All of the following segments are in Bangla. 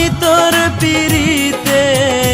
আমি তোর পিরিতেরি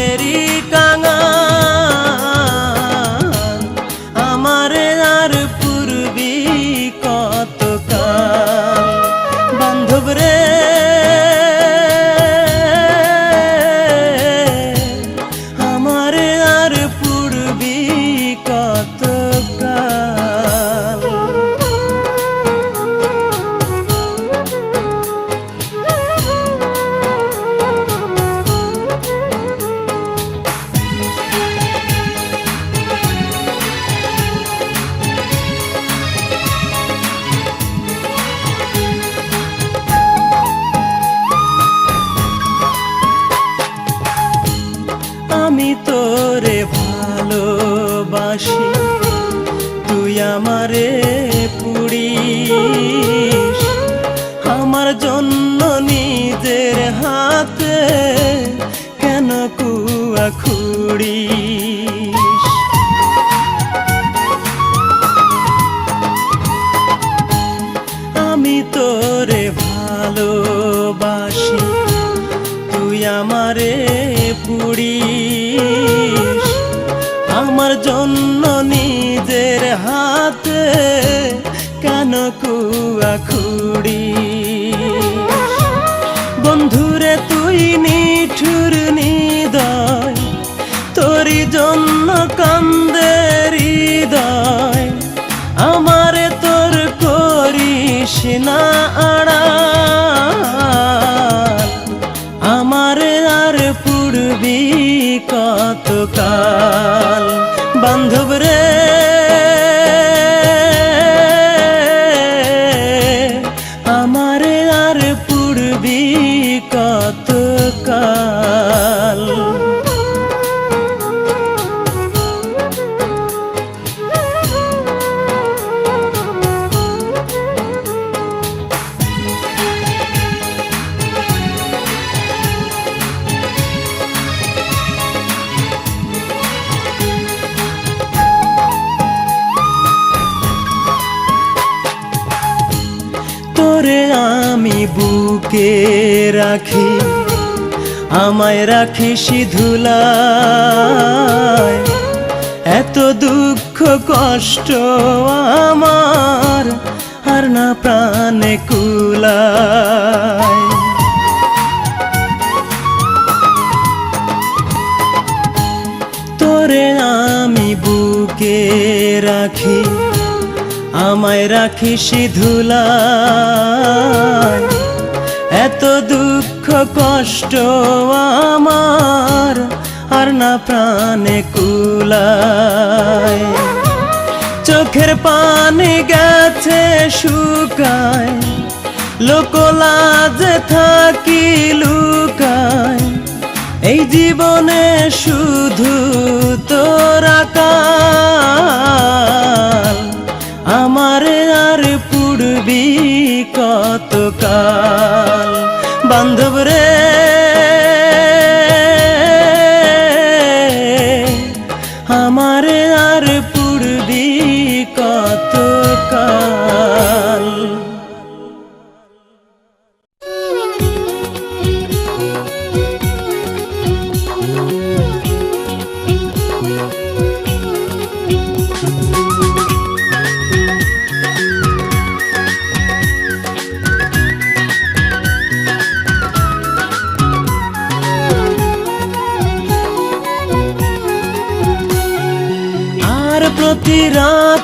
খুড়িস আমি তোরে ভালোবাসি তুই আমারে পুড়িস। আমার জন্য নিজের হাতে কেন কুয়া খুড়ি জন্য কান্দে হৃদয় আমারে তোর করিস না আড়া। আমারে আর পূর্বী কত রাখিস ধুলায়। এত দুঃখ, কষ্ট আমার আর না প্রাণে কুলায়। তোরে আমি বুকে রাখি, আমায় রাখিস ধুলায়। এত দুঃখ কষ্ট আমার, আর না প্রাণে কুলায়। চোখের পানি গেছে শুকায়, লোকলাজ থাকি লুকায়। এই জীবনে শুধু তোরা আমারে আর পূর্বী কত কাল বান্ধব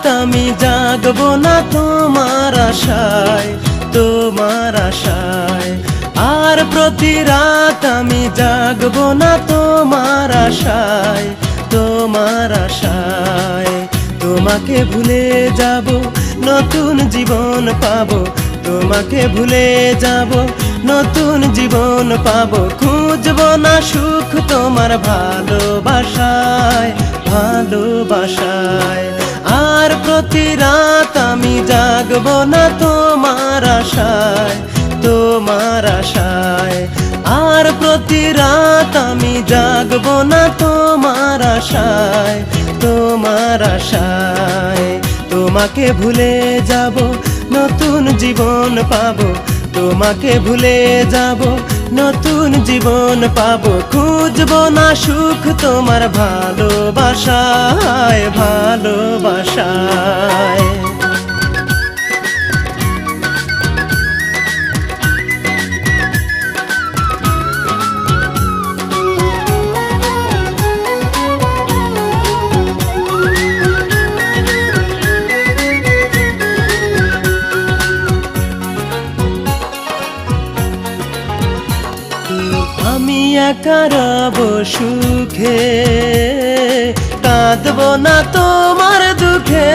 রাত আমি জাগবো না তোমার আশায় তোমার আশায়। আর প্রতি রাত আমি জাগবো না তোমার আশায় তোমার আশায়। তোমাকে ভুলে যাব, নতুন জীবন পাবো। তোমাকে ভুলে যাব, নতুন জীবন পাবো। খুঁজবো না সুখ তোমার ভালোবাসায় ভালোবাসায়। প্রতি রাত আমি জাগবো না তোমার আশায় তোমার আশায়। আর প্রতি রাত আমি জাগবো না তোমার আশায় তোমার আশায়। তোমাকে ভুলে যাব, নতুন জীবন পাবো, তোমাকে ভুলে যাব নতুন জীবন পাবো খুঁজবো না সুখ তোমার ভালোবাসায় ভালোবাসায়। আমি একা রব সুখে, কাঁদব না তোমার দুঃখে।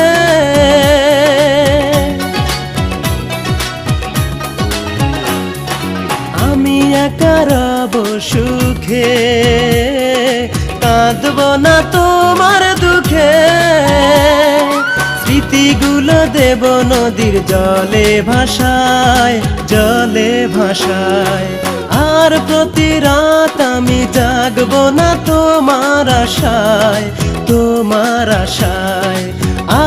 আমি একারাব সুখে, কাঁদব না তোমার দুঃখে নদীর জলে ভাষায় জলে ভাষায় আর প্রতি রাত আমি জাগব না তোমার আশায় তোমার আশায়।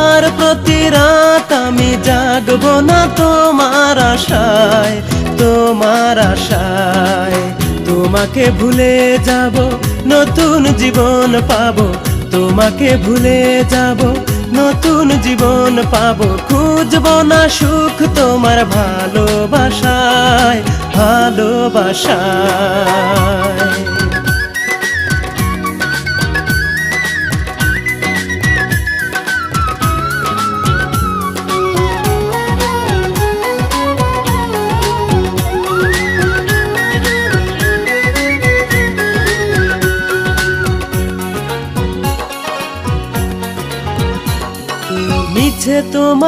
আর প্রতি রাত আমি জাগব না তোমার আশায় তোমার আশায়। তোমাকে ভুলে যাব, নতুন জীবন পাবো, তোমাকে ভুলে যাব নতুন জীবন পাবো। খুঁজব না সুখ তোমার ভালোবাসায় ভালোবাসায়।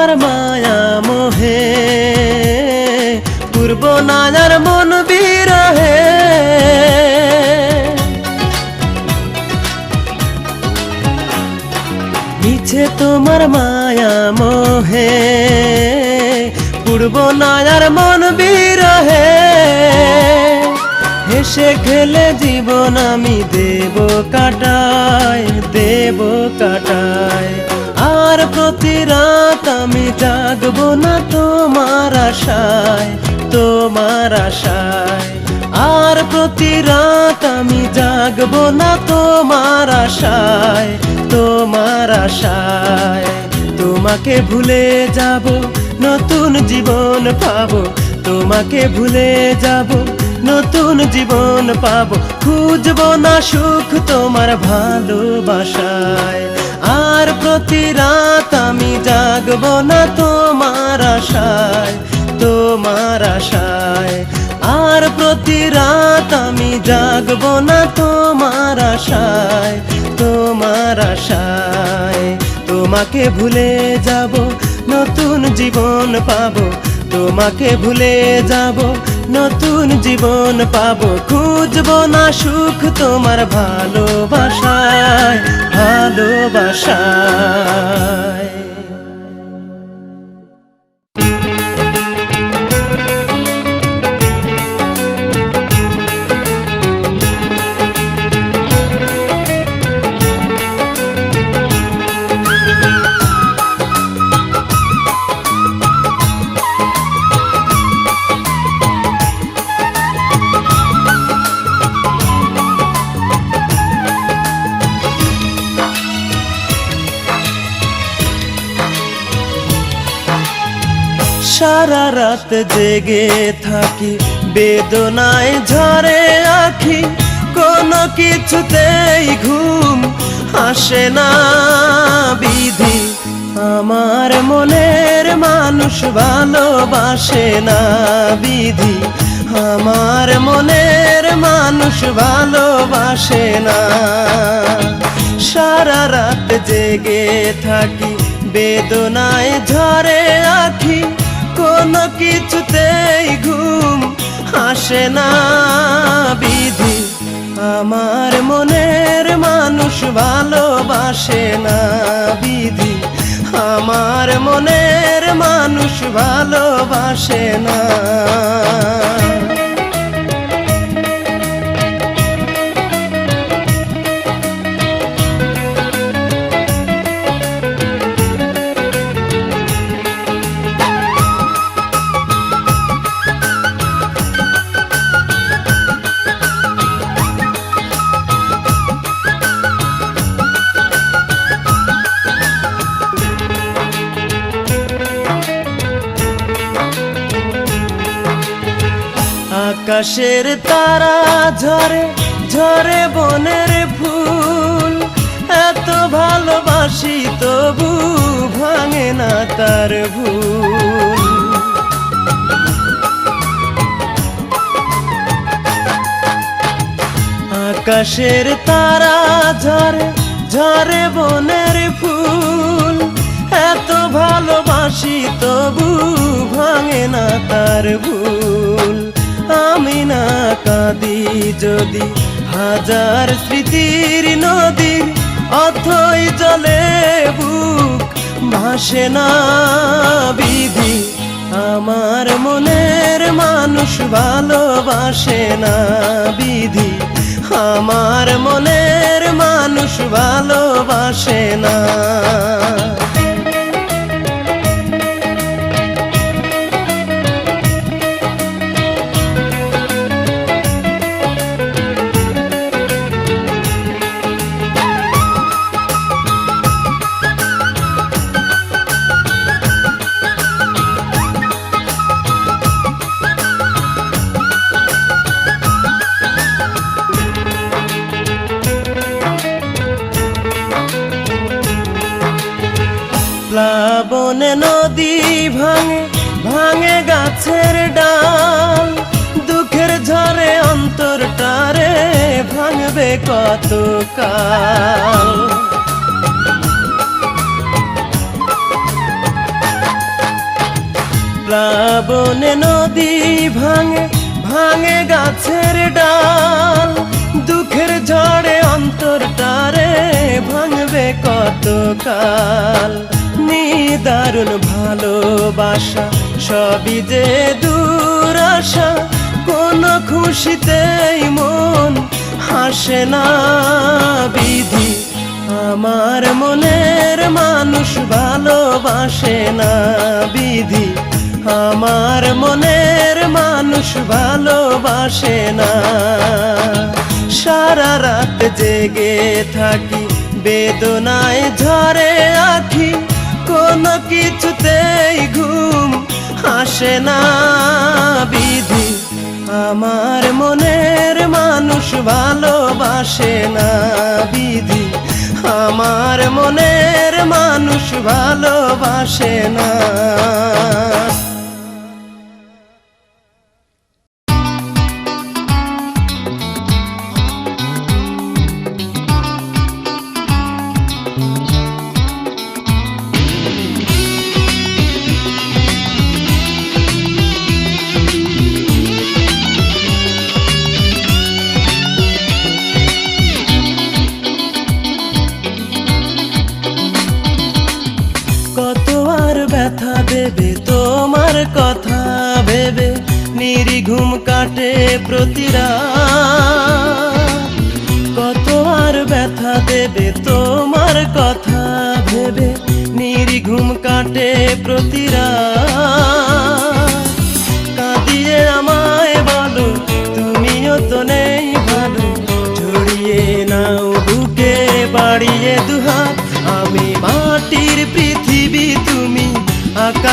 তোমার মায়া মোহে। পূর্ব নাজার মন বিরহে। মিছে তোমার মায়া মোহে। পূর্ব নাজার মন বিরহে। হেসে খেলে জীবন আমি দেব কাটায় দেব কাটায়। আর প্রতি রাত আমি জাগব না তোমার আশায় তোমার আশায়। আর প্রতি রাত আমি জাগব না তোমার আশায় তোমার আশায়। তোমাকে ভুলে যাব, নতুন জীবন পাবো, তোমাকে ভুলে যাব নতুন জীবন পাবো। খুঁজবো না সুখ তোমার ভালোবাসায়। আর প্রতি রাত আমি জাগব না তোমার আশায় তোমার আশায়। আর প্রতি রাত আমি জাগব না তোমার আশায় তোমার আশায়। তোমাকে ভুলে যাব, নতুন জীবন পাবো। তোমাকে ভুলে যাব নতুন জীবন পাব খুঁজব না সুখ তোমার ভালোবাসায় ভালোবাসায়। সারা রাত জেগে থাকি। বেদনায় ঝরে আখি, কোনো কিছুতেই ঘুম আসে না। বিধি, আমার মনের মানুষ ভালোবাসে না। বিধি, আমার মনের মানুষ ভালোবাসে না। সারা রাত জেগে থাকি, বেদনায় কিছুতেই ঘুম আসে না। বিধি, আমার মনের মানুষ ভালোবাসে না। বিধি, আমার মনের মানুষ ভালোবাসে না। আকাশের তারা ঝরে ঝরে বনের ফুল। এত ভালোবাসি তবু ভাঙে না তার ভুল। আকাশের তারা ঝরে ঝরে বনের ফুল। এত ভালোবাসি তবু ভাঙে না তার ভুল। আমি না কাঁদি যদি হাজার স্মৃতির নদীর অথই জলে বুক ভাসে না বিধি। আমার মনের মানুষ ভালোবাসে না বিধি। আমার মনের মানুষ ভালোবাসে না। গাছের ডাল, দুঃখের ঝরে অন্তরটারে ভাঙবে কত কাল প্লাবনে নদী ভাঙে ভাঙে গাছের ডাল, দুঃখের ঝড়ে অন্তরটারে ভাঙবে কত কাল নিদারুণ ভালোবাসা সবই যে দূর আশা কোন খুশিতেই মন হাসে না। বিধি আমার মনের মানুষ ভালোবাসে না। বিধি আমার মনের মানুষ ভালোবাসে না। সারা রাত জেগে থাকি, বেদনায় ঝরে আখি কোনো কিছুতেই ঘুম আসে না বিধি। আমার মনের মানুষ ভালোবাসে না বিধি। আমার মনের মানুষ ভালোবাসে না।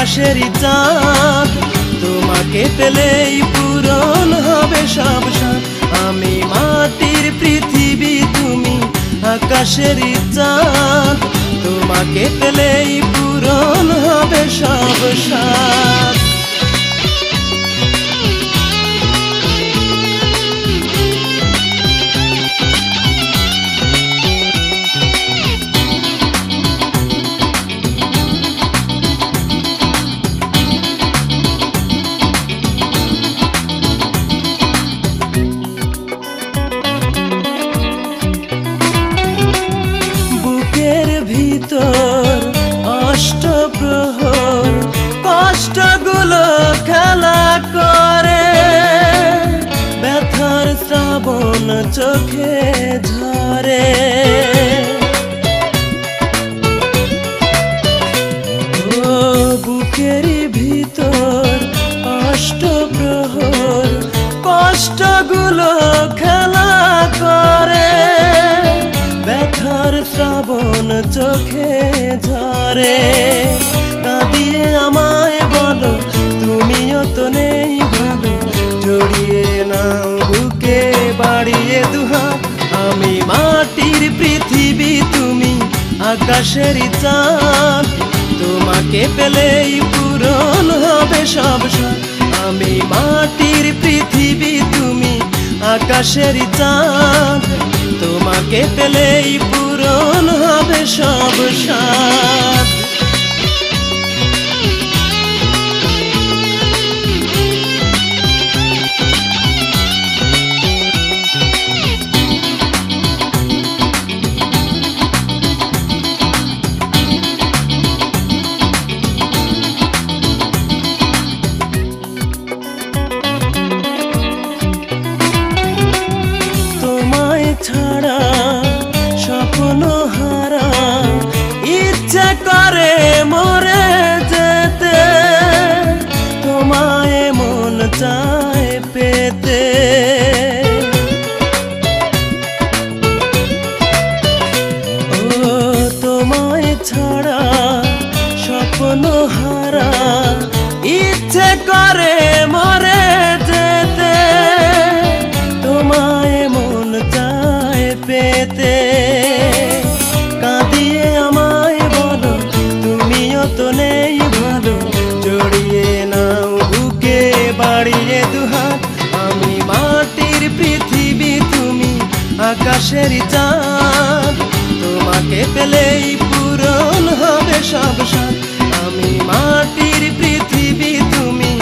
আকাশের চাঁদ। তোমাকে পেলেই পূরণ হবে সব আমি মাটির পৃথিবী, তুমি আকাশের চাঁদ। তোমাকে পেলেই পূরণ হবে সব সাথ চোখে ঝরে। কাঁদিয়ে আমায় বলো, তুমিও তো নেই ভালো। জড়িয়ে না বুকে, বাড়িয়ে দুহা আমি মাটির পৃথিবী, তুমি আকাশের চাঁদ। তোমাকে পেলেই পূরণ হবে সব। আমি মাটির পৃথিবী, তুমি আকাশের চাঁদ তোমাকে পেলেই পূরণ হবে সব সাথ ছাড়া স্বপ্ন হারা ইচ্ছা করে মরে যেতে তোমায় মন চায়। আকাশের চাঁদ। তোমাকে পেলেই পূরণ হবে সব সাথ আমি মাটির পৃথিবী, তুমি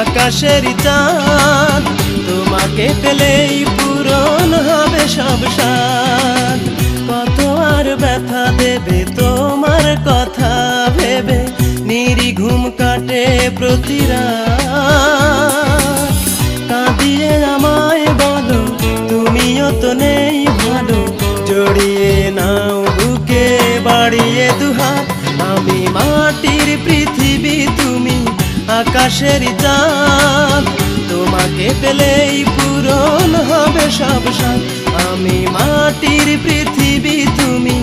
আকাশের চাঁদ। তোমাকে পেলেই পূরণ হবে সব সাথ কত আর ব্যথা দেবে তোমার কথা ভেবে নিরি ঘুম কাটে প্রতি রাত। কাঁদিয়ে বলো তুমিও তো নেই ভালো জড়িয়ে নাও বুকে, বাড়িয়ে দুহাত। আমি মাটির পৃথিবী, তুমি আকাশের চাঁদ। তোমাকে পেলেই পূরণ হবে সব আমি মাটির পৃথিবী, তুমি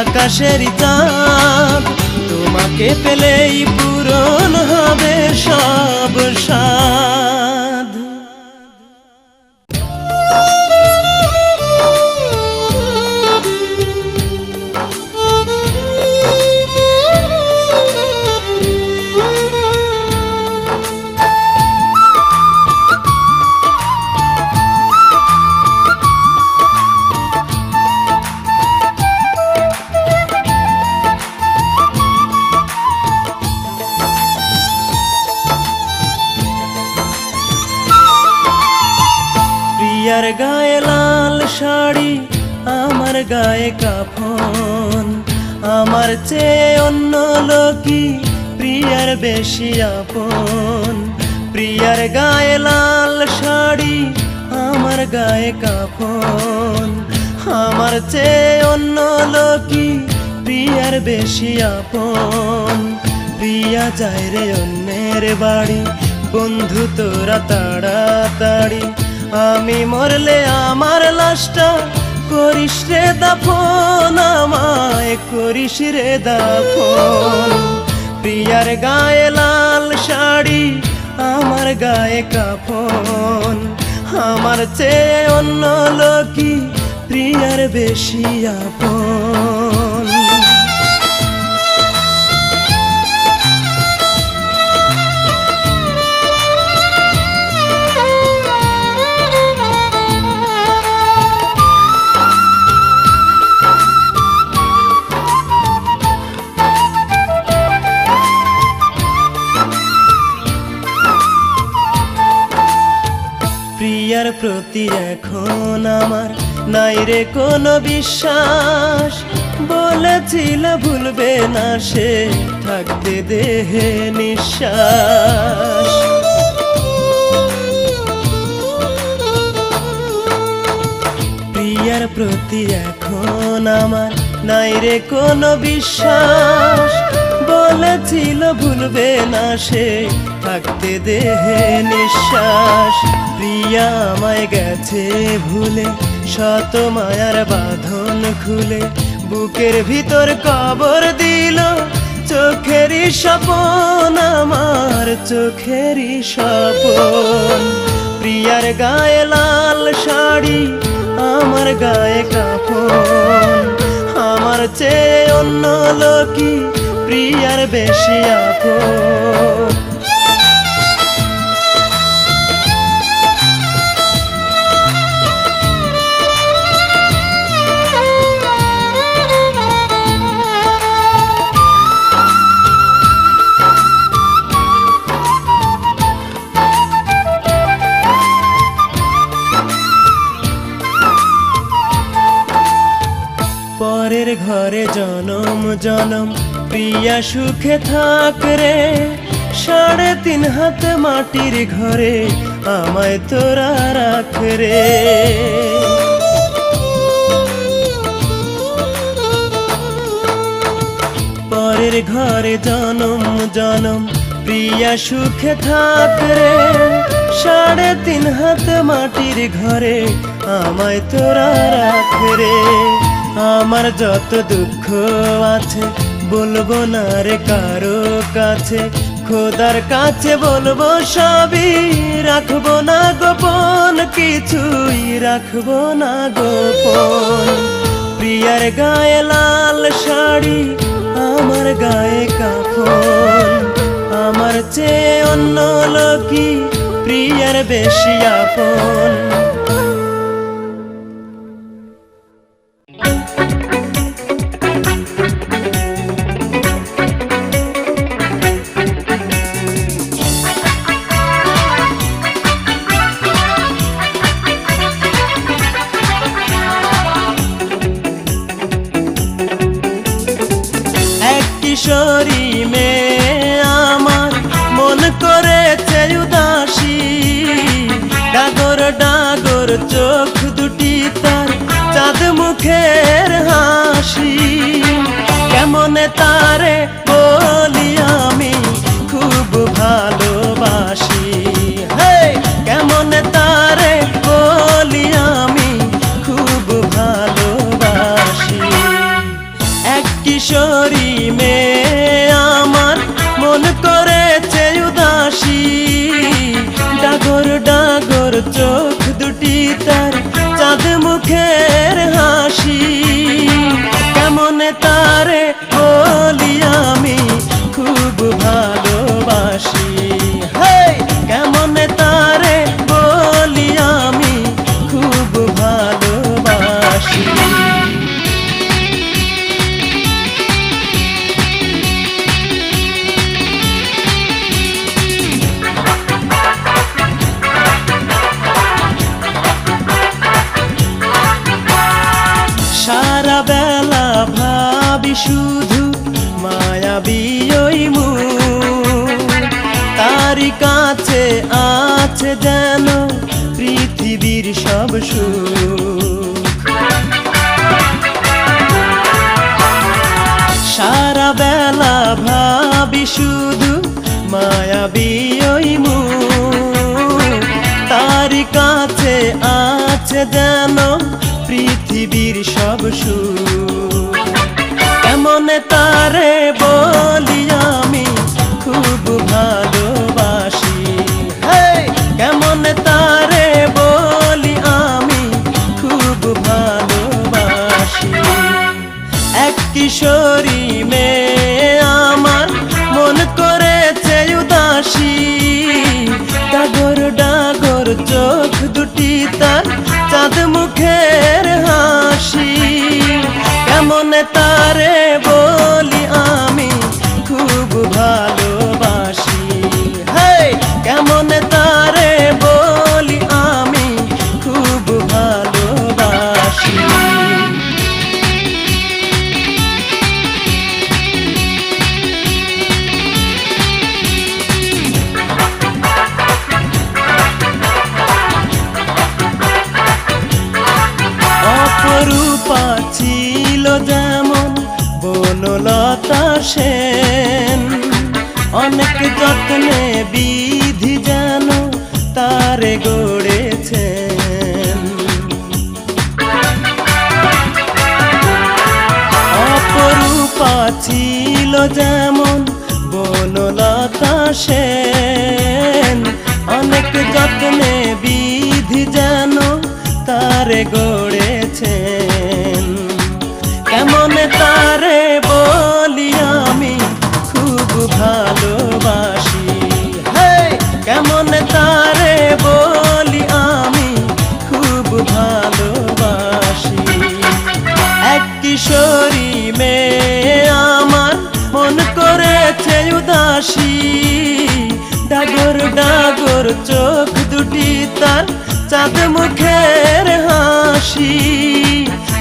আকাশের চাঁদ। তোমাকে পেলেই পূরণ হবে সব সাধ কাফন। আমার চেয়ে অন্য লোকই প্রিয়ার বেশি আপন। প্রিয়ার গায়ে লাল শাড়ি আমার গায়ে কাফন। আমার চেয়ে অন্য লোকই প্রিয়ার বেশি আপন। প্রিয়া যায় রে অন্যের বাড়ি, বন্ধু তোরা তাড়াতাড়ি। আমি মরলে আমার লাশটা করিস রে দাফন, আমায় করিস রে দাফন। প্রিয়ার গায়ে লাল শাড়ি আমার গায়ে কাফন। আমার চেয়ে অন্য লোকি প্রিয়ার বেশি আপন। প্রিয়ার প্রতি এখন আমার নাই রে কোনো বিশ্বাস। বলেছিল ভুলবে না সে, থাকতে দেহে নিঃশ্বাস। প্রিয়ার প্রতি এখন আমার নাই রে কোনো বিশ্বাস। বলেছিল ভুলবে না সে থাকতে দেহে নিঃশ্বাস। প্রিয়া আমায় গেছে ভুলে, শত মায়ার বাঁধন খুলে। বুকের ভিতর কবর দিল, চোখেরই স্বপন, আমার চোখেরই স্বপন। প্রিয়ার গায়ে লাল শাড়ি, আমার গায়ে কাপড় আমার চেয়ে অন্য লোকি প্রিয়ার বেশি আপন। পরের ঘরে জনম জনম। প্রিয়া সুখে থাক রে। সাড়ে তিন হাত মাটির ঘরে আমায় তোরা রাখ রে। পরের ঘরে জনম জনম। প্রিয়া সুখে থাক রে। সাড়ে তিন হাত মাটির ঘরে আমায় তোরা রাখ রে। আমার যত দুঃখ আছে, বলব না রে কারও কাছে। খোদার কাছে বলব, সবই রাখব না গোপন, কিছুই রাখব না গোপন। প্রিয়ার গায়ে লাল শাড়ি, আমার গায়ে কাফন। আমার চেয়ে অন্য লোকি প্রিয়ার বেশি আপন। কেমন তারে শুধু মায়াবী মুখ। তারই কাছে আছে যেন পৃথিবীর সব সুখ সারা বেলা ভাবি শুধু মায়াবী মুখ। তারই কাছে আছে যেন পৃথিবীর সব সুখ কিশোরী।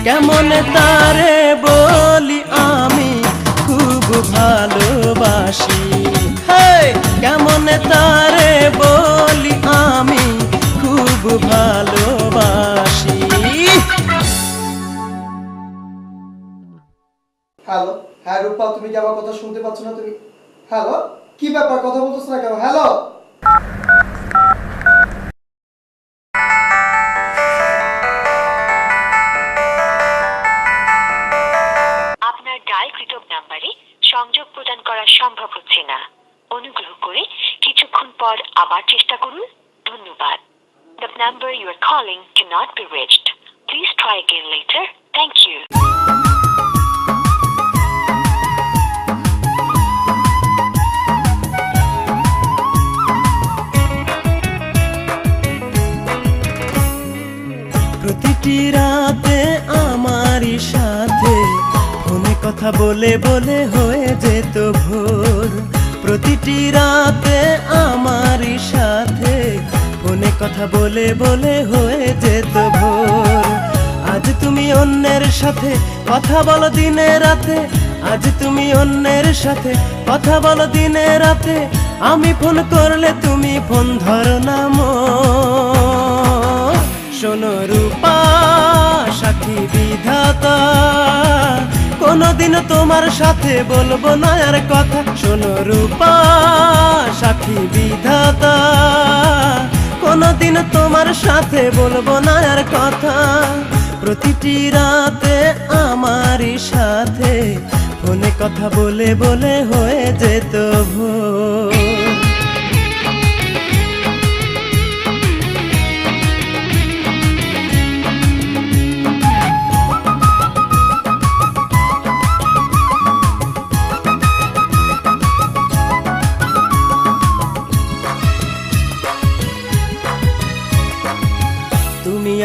কেমন তারে বলি আমি? খুব ভালোবাসি। কেমন তারে বলি আমি? খুব ভালোবাসি। হ্যালো? হ্যাঁ রূপা, তুমি কি আমার কথা শুনতে পাচ্ছ না তুমি? হ্যালো? কি ব্যাপার? কথা বলতেছ না কেন? হ্যালো? আবার চেষ্টা করুন। ধন্যবাদ। The number you are calling to not be reached please try again later thank you রাতে আমারই সাথে। ফোনে কথা বলে বলে হয়ে যেত ভোর। প্রতিটি রাতে আমারই সাথে। ফোনে কথা বলে বলে হয়ে যেত ভোর। আজ তুমি অন্যের সাথে কথা বলো দিনে রাতে। আজ তুমি অন্যের সাথে কথা বলো দিনে রাতে। আমি ফোন করলে তুমি ফোন ধরো না মোর। কোনদিন তোমার সাথে বলব না আর কথা। শোনো রূপা, সাথী বিধাতা, কোনদিন তোমার সাথে বলব না আর কথা। প্রতিটি রাতে আমারই সাথে, ফোনে কথা বলে বলে হয়ে যেত ভোর।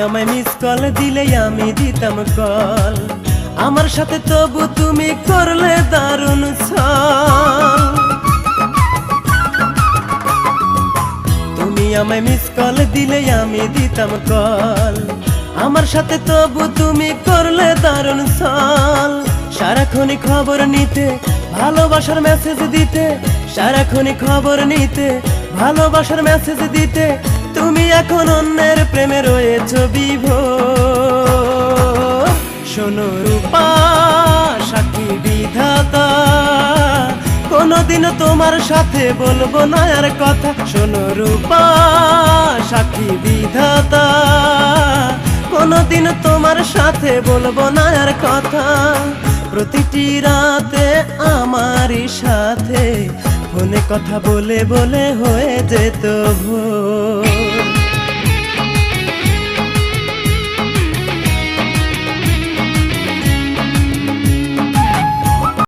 আমায় মিস কল দিলে আমি দিতাম কল আমার সাথে তবু তুমি করলে দারুণ ছল। তুমি আমায় মিস কল দিলে আমি দিতাম কল আমার সাথে তবু তুমি করলে দারুণ ছল। সারাক্ষণই খবর নিতে, ভালোবাসার মেসেজ দিতে, সারাক্ষণই খবর নিতে, ভালোবাসার মেসেজ দিতে তুমি এখন অন্যের প্রেমে রয়েছ বিভোর শোনো রূপা, সাক্ষী বিধাতা, কোনদিন তোমার সাথে বলব না আর কথা। শোনো রূপা, সাক্ষী বিধাতা, কোনদিন তোমার সাথে বলব না আর কথা। প্রতিটি রাতে আমারই সাথে ফোনে কথা বলে বলে হয়ে যেত ভোর।